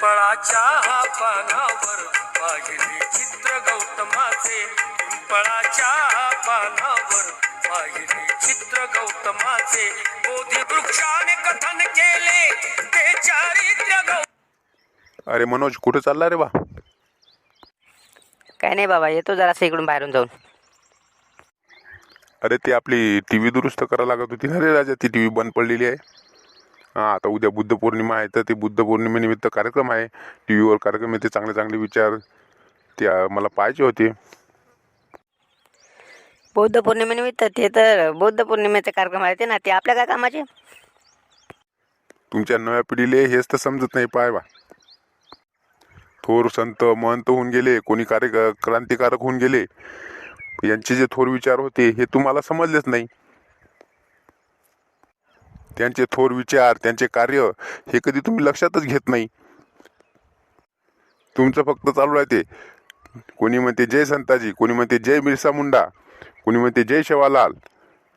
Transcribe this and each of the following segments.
पिंपळाच्या पानावर पाहिले चित्र गौतमाचे. पिंपळाच्या पानावर पाहिले चित्र गौतमाचे. बोधी वृक्षाने कथन केले ते चारित्र्य गौ अरे मनोज कुठे चालला रे बा? काय नाही बाबा येतो जरासं इकडून बाहेरून जाऊन. अरे ते आपली टी व्ही दुरुस्त करायला लागत होती ना रे राजा ती टी व्ही बंद पडलेली आहे. हां आता उद्या बुद्ध पौर्णिमा आहे तर ते बुद्ध पौर्णिमेनिमित्त कार्यक्रम आहे. टी व्हीवर कार्यक्रम आहे ते चांगले चांगले विचार ते मला पाहिजे होते. बौद्ध पौर्णिमेनिमित्त ते तर बौद्ध पौर्णिमेचे कार्यक्रम आहे ते ना ते आपल्या काय कामाचे? तुमच्या नव्या पिढीले हेच तर समजत नाही पाय बा. थोर संत महंत होऊन गेले कोणी कार्य क्रांतिकारक होऊन गेले यांचे जे थोर विचार होते हे तुम्हाला समजलेच नाही. त्यांचे थोर विचार त्यांचे कार्य हे कधी तुम्ही लक्षातच घेत नाही. तुमचं फक्त चालू राहते. कोणी म्हणते जय संताजी कोणी म्हणते जय बिरसा मुंडा कोणी म्हणते जय शेवालाल.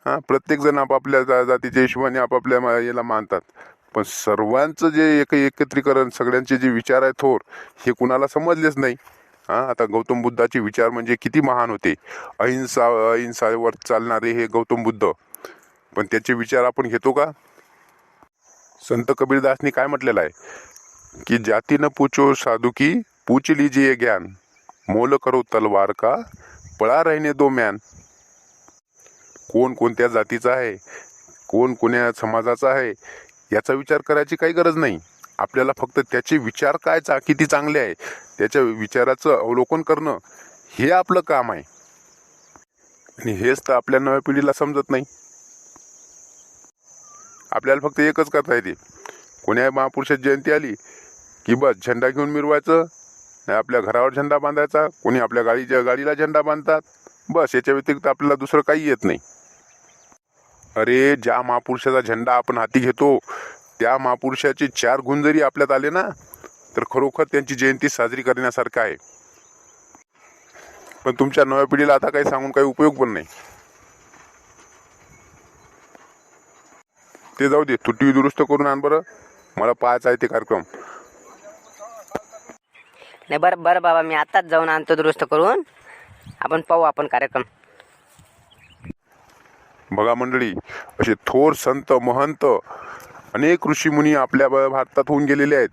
हां प्रत्येकजण आपापल्या जा जातीच्या हिशोबाने आपापल्या याला मानतात. पण सर्वांचं जे एक एकत्रीकरण सगळ्यांचे जे विचार आहे थोर हे कुणाला समजलेच नाही. हां आता गौतम बुद्धाचे विचार म्हणजे किती महान होते. अहिंसा अहिंसावर चालणारे हे गौतम बुद्ध. पण त्याचे विचार आपण घेतो का? संत कबीरदासनी काय म्हटलेलं आहे? की जाती न पूछो साधू की पूछ लीजिए ज्ञान मोल करो तलवार का पळा राहिने दो म्यान. कोण कोणत्या जातीचा आहे? कोण कोण्या समाजाचा आहे? याचा विचार करायची काही गरज नाही. आपल्याला फक्त त्याचे विचार काय चा किती चांगले आहे? त्याच्या विचाराचं अवलोकन करणं हे आपलं काम आहे. आणि हेच तर आपल्या नव्या पिढीला समजत नाही. आपल्याला फक्त एकच करता येते कोण्या महापुरुषाची जयंती आली की बस झेंडा घेऊन मिरवायचं नाही आपल्या घरावर झेंडा बांधायचा कोणी आपल्या गाडीच्या गाडीला झेंडा बांधतात बस याच्या व्यतिरिक्त आपल्याला दुसरं काही येत नाही. अरे ज्या महापुरुषाचा झेंडा आपण हाती घेतो त्या महापुरुषाचे चार गुण जरी आपल्यात आले ना तर खरोखर त्यांची जयंती साजरी करण्यासारखं आहे. पण तुमच्या नव्या पिढीला आता काही सांगून काही उपयोग पण नाही. ते जाऊ दे तू टी व्ही दुरुस्त करून आण बरं. मला पाहायचं आहे ते कार्यक्रम. नाही बरं बरं बाबा मी आत्ताच जाऊन आणतो दुरुस्त करून. आपण पाहू आपण कार्यक्रम. बघा मंडळी असे थोर संत महंत अनेक ऋषीमुनी आपल्या भारतात होऊन गेलेले आहेत.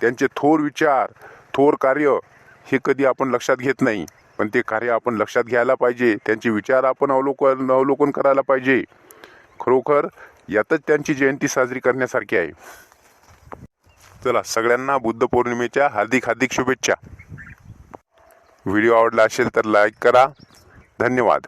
त्यांचे थोर विचार थोर कार्य हे कधी आपण लक्षात घेत नाही. पण ते कार्य आपण लक्षात घ्यायला पाहिजे. त्यांचे विचार आपण अवलोकन अवलोकन करायला पाहिजे. खरोखर यातच त्यांची जयंती साजरी करण्यासारखी आहे. चला सगळ्यांना बुद्ध पौर्णिमेच्या हार्दिक हार्दिक शुभेच्छा. व्हिडिओ आवडला असेल तर लाईक करा. धन्यवाद.